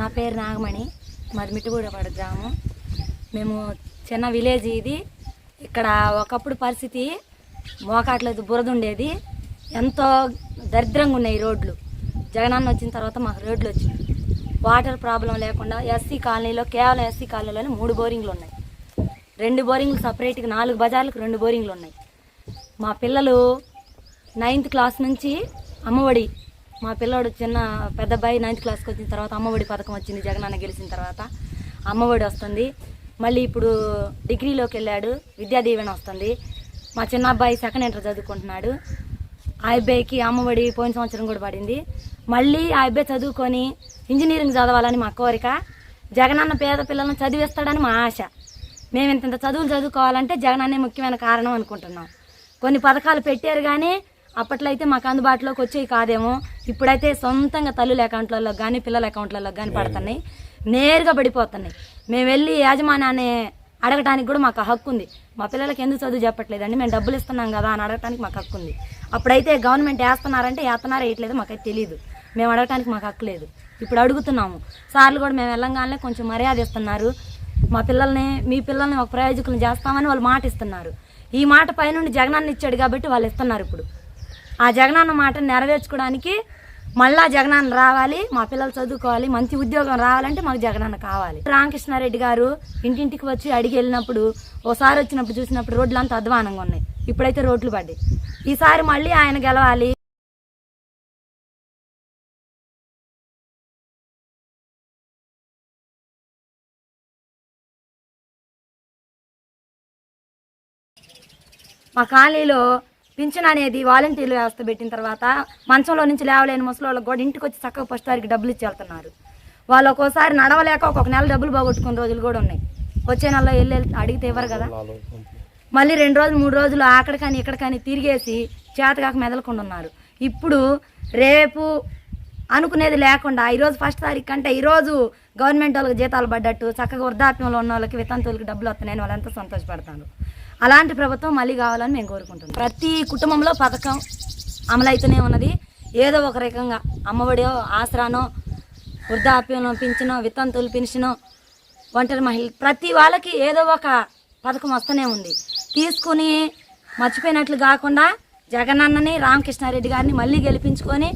నా పేరు నాగమణి మాది మిట్టుగూడపాడు గ్రామం. మేము చిన్న విలేజ్ ఇది. ఇక్కడ ఒకప్పుడు పరిస్థితి మోకాట్లేదు బురద ఉండేది. ఎంతో దరిద్రంగా ఉన్నాయి రోడ్లు. జగనన్న వచ్చిన తర్వాత మాకు రోడ్లు వచ్చింది వాటర్ ప్రాబ్లం లేకుండా ఎస్సీ కాలనీలో కేవలం ఎస్సీ కాలనీలోనే మూడు బోరింగ్లు ఉన్నాయి. రెండు బోరింగ్లు సపరేట్గా నాలుగు బజార్లకు రెండు బోరింగ్లు ఉన్నాయి. మా పిల్లలు నైన్త్ క్లాస్ నుంచి అమ్మఒడి మా పిల్లోడు చిన్న పెద్ద అబ్బాయి నైన్త్ క్లాస్కి వచ్చిన తర్వాత అమ్మఒడి పథకం వచ్చింది జగనన్న గెలిచిన తర్వాత. అమ్మఒడి వస్తుంది. మళ్ళీ ఇప్పుడు డిగ్రీలోకి వెళ్ళాడు విద్యా దీవెన వస్తుంది. మా చిన్న అబ్బాయి సెకండ్ ఇంటర్ చదువుకుంటున్నాడు. ఆ అబ్బాయికి అమ్మఒడి పోయిన సంవత్సరం కూడా పడింది. మళ్ళీ ఆ అబ్బాయి చదువుకొని ఇంజనీరింగ్ చదవాలని మా కోరిక. జగనన్న పేద పిల్లలను చదివిస్తాడని మా ఆశ. మేము ఇంత ఇంత చదువులు చదువుకోవాలంటే జగనన్నే ముఖ్యమైన కారణం అనుకుంటున్నాం. కొన్ని పథకాలు పెట్టారు కానీ అప్పట్లో అయితే మాకు అందుబాటులోకి వచ్చేవి కాదేమో ఇప్పుడైతే సొంతంగా తల్లుల అకౌంట్లలో కానీ పిల్లల అకౌంట్లలో కానీ పడుతున్నాయి. నేరుగా పడిపోతున్నాయి. మేము వెళ్ళి యాజమాన్యాన్ని అడగటానికి కూడా మాకు హక్కు ఉంది. మా పిల్లలకి ఎందుకు చదువు చెప్పట్లేదండి? మేము డబ్బులు ఇస్తున్నాం కదా అని అడగటానికి మాకు హక్కు ఉంది. అప్పుడైతే గవర్నమెంట్ వేస్తున్నారంటే వేస్తున్నారా వేయట్లేదు మాకైతే తెలియదు మేము అడగటానికి మాకు హక్కు లేదు. ఇప్పుడు అడుగుతున్నాము. సార్లు కూడా మేము వెళ్ళంగానే కొంచెం మర్యాద ఇస్తున్నారు. మా పిల్లల్ని మీ పిల్లల్ని ఒక ప్రయోజకులను చేస్తామని వాళ్ళు మాట ఇస్తున్నారు. ఈ మాట పైనుండి జగనాన్ని ఇచ్చాడు కాబట్టి వాళ్ళు ఇస్తున్నారు ఇప్పుడు. ఆ జగనన్న మాట నెరవేర్చుకోవడానికి మళ్ళా జగనన్న రావాలి మా పిల్లలు చదువుకోవాలి మంచి ఉద్యోగం రావాలంటే మాకు జగనన్న కావాలి. రామకృష్ణారెడ్డి గారు ఇంటింటికి వచ్చి అడిగి వెళ్ళినప్పుడు ఓసారి వచ్చినప్పుడు చూసినప్పుడు రోడ్లు అంత అధ్వానంగా ఉన్నాయి. ఇప్పుడైతే రోడ్లు పడ్డాయి. ఈసారి మళ్ళీ ఆయన గెలవాలి. మా కాలనీలో పింఛన్ అనేది వాలంటీర్లు వ్యవస్థ పెట్టిన తర్వాత మంచంలో నుంచి లేవలేని ముసలి కూడా ఇంటికి వచ్చి చక్కగా ఫస్ట్ తారీఖు డబ్బులు ఇచ్చి వెళ్తున్నారు. వాళ్ళు ఒక్కోసారి నడవలేక ఒక్కొక్క నెల డబ్బులు పోగొట్టుకున్న రోజులు కూడా ఉన్నాయి. వచ్చే నెలలో వెళ్ళి వెళ్ళి అడిగితే ఇవ్వరు కదా. మళ్ళీ రెండు రోజులు మూడు రోజులు అక్కడ కానీ ఇక్కడ కానీ తిరిగేసి చేతకాక మెదలకుండా ఉన్నారు. ఇప్పుడు రేపు అనుకునేది లేకుండా ఈరోజు ఫస్ట్ తారీఖు కంటే ఈరోజు గవర్నమెంట్ వాళ్ళకి జీతాలు పడ్డట్టు చక్కగా వృద్ధాప్యంలో ఉన్న వాళ్ళకి వితంతువులకి డబ్బులు వస్తున్నాయని వాళ్ళంతా సంతోషపడతాను అలాంటి ప్రభుత్వం మళ్ళీ కావాలని మేము కోరుకుంటున్నాం. ప్రతి కుటుంబంలో పథకం అమలైతూనే ఉన్నది. ఏదో ఒక రకంగా అమ్మఒడియో ఆసరానో వృద్ధాప్యంలో పింఛనో వితంతువులు పెన్షనో ఒంటరి మహిళ ప్రతి వాళ్ళకి ఏదో ఒక పథకం వస్తూనే ఉంది. తీసుకుని మర్చిపోయినట్లు కాకుండా జగనన్నని రామకృష్ణారెడ్డి గారిని మళ్ళీ గెలిపించుకొని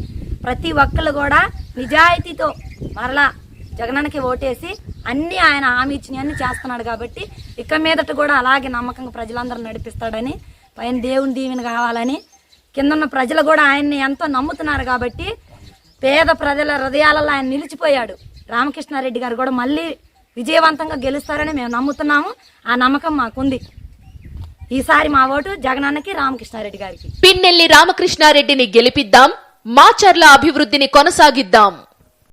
ప్రతి ఒక్కళ్ళు కూడా నిజాయితీతో మరలా జగనన్నకి ఓటేసి అన్నీ ఆయన హామీ ఇచ్చినవన్నీ చేస్తున్నాడు కాబట్టి ఇక మీదట కూడా అలాగే నమ్మకంగా ప్రజలందరూ నడిపిస్తాడని పైన దేవుని దీవెని కావాలని కిందన్న ప్రజలు కూడా ఆయన్ని ఎంతో నమ్ముతున్నారు కాబట్టి పేద ప్రజల హృదయాలలో ఆయన నిలిచిపోయాడు. రామకృష్ణారెడ్డి గారు కూడా మళ్ళీ విజయవంతంగా గెలుస్తారని మేము నమ్ముతున్నాము. ఆ నమ్మకం మాకుంది. ఈసారి మా ఓటు జగనన్నకి రామకృష్ణారెడ్డి గారికి. పిన్నెల్లి రామకృష్ణారెడ్డిని గెలిపిద్దాం మాచర్ల అభివృద్ధిని కొనసాగిద్దాం.